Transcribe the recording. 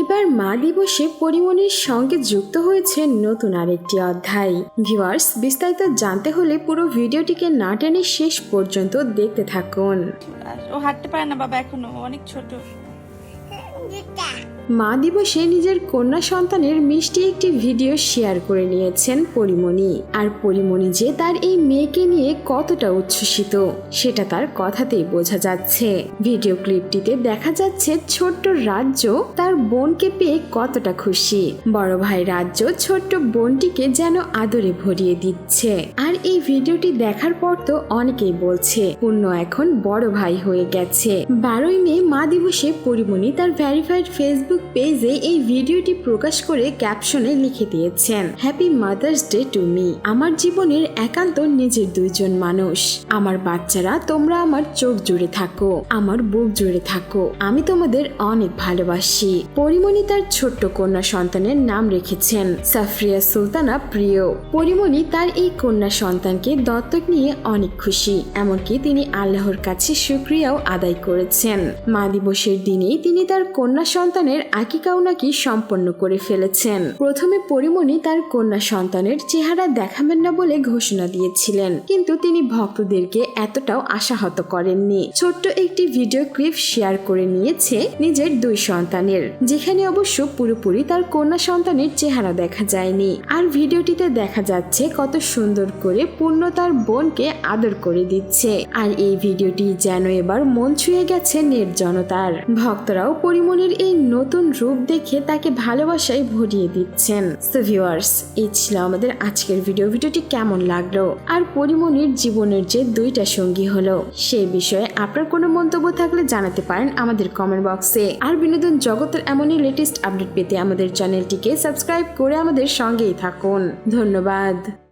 এবার মা দিবসে পরিমণির সঙ্গে যুক্ত হয়েছে নতুন আরেকটি অধ্যায়। ভিউয়ার্স বিস্তারিত জানতে হলে পুরো ভিডিওটিকে না টেনে শেষ পর্যন্ত দেখতে থাকুন। ও হাঁটতে পারে না বাবা এখনও অনেক ছোট। মা দিবসে নিজের কন্যা সন্তানের মিষ্টি একটি ভিডিও শেয়ার করে নিয়েছেন পরিমণি। আর পরিমণি যে তার এই মেয়েকে নিয়ে কতটা উচ্ছ্বসিত, সেটা তার কথাতেই বোঝা যাচ্ছে। ভিডিও ক্লিপটিতে দেখা যাচ্ছে ছোট্ট রাজ্য তার বোনকে পেয়ে কতটা খুশি। বড় ভাই রাজ্য ছোট্ট বোনটিকে যেন আদরে ভরিয়ে দিচ্ছে। আর এই ভিডিওটি দেখার পর তো অনেকেই বলছে, পূর্ণ এখন বড় ভাই হয়ে গেছে। বারোই মে মা দিবসে পরিমণি তার ভ্যারিফাইড ফেসবুক পেজে এই ভিডিওটি প্রকাশ করে ক্যাপশনে লিখে দিয়েছেন happy mother's day to me আমার জীবনের একান্ত নিজের দুইজন মানুষ। আমার বাচ্চারা, তোমরা আমার চোখ জুড়ে থাকো, আমার বুক জুড়ে থাকো। আমি তোমাদের অনেক ভালোবাসি। পরিমণি তার ছোট্ট কন্যা সন্তানের নাম রেখেছেন, সাফরিয়া সুলতানা প্রিয়। পরিমণি তার এই কন্যা সন্তানকে দত্তক নিয়ে অনেক খুশি, এমনকি তিনি আল্লাহর কাছে শুক্রিয়াও আদায় করেছেন। মা দিবসের দিনেই তিনি তার কন্যা সন্তানের আকিকাও নাকি সম্পন্ন করে ফেলেছেন। প্রথমে পরিমণি তার কন্যা সন্তানের চেহারা দেখাবেন না বলে ঘোষণা দিয়েছিলেন। কিন্তু তিনি ভক্তদেরকে এতটাও আশাহত করেননি। ছোট্ট একটি ভিডিও ক্লিপ শেয়ার করে নিয়েছে নিজের দুই সন্তানের। যেখানে অবশ্য পুরোপুরি তার কন্যা সন্তানের চেহারা দেখা যায়নি। আর ভিডিওটিতে দেখা যাচ্ছে কত সুন্দর করে পূর্ণ তার বোনকে আদর করে দিচ্ছে। আর এই ভিডিওটি যেন এবার মন ছুঁয়ে গেছে নির্জনতার ভক্তরাও পরিমণির এই নতুন রূপ দেখে তাকে ভালোবাসায় ভরিয়ে দিচ্ছেন। সো ভিউয়ার্স এই ছিল আমাদের আজকের ভিডিও ভিডিওটি কেমন লাগল? আর পরিমণির জীবনের যে দুইটা সঙ্গী হলো সেই বিষয়ে আপনার কোনো মন্তব্য থাকলে জানাতে পারেন আমাদের কমেন্ট বক্সে আর বিনোদন জগতের এমনই লেটেস্ট আপডেট পেতে আমাদের চ্যানেলটিকে সাবস্ক্রাইব করে আমাদের সঙ্গেই থাকুন। ধন্যবাদ।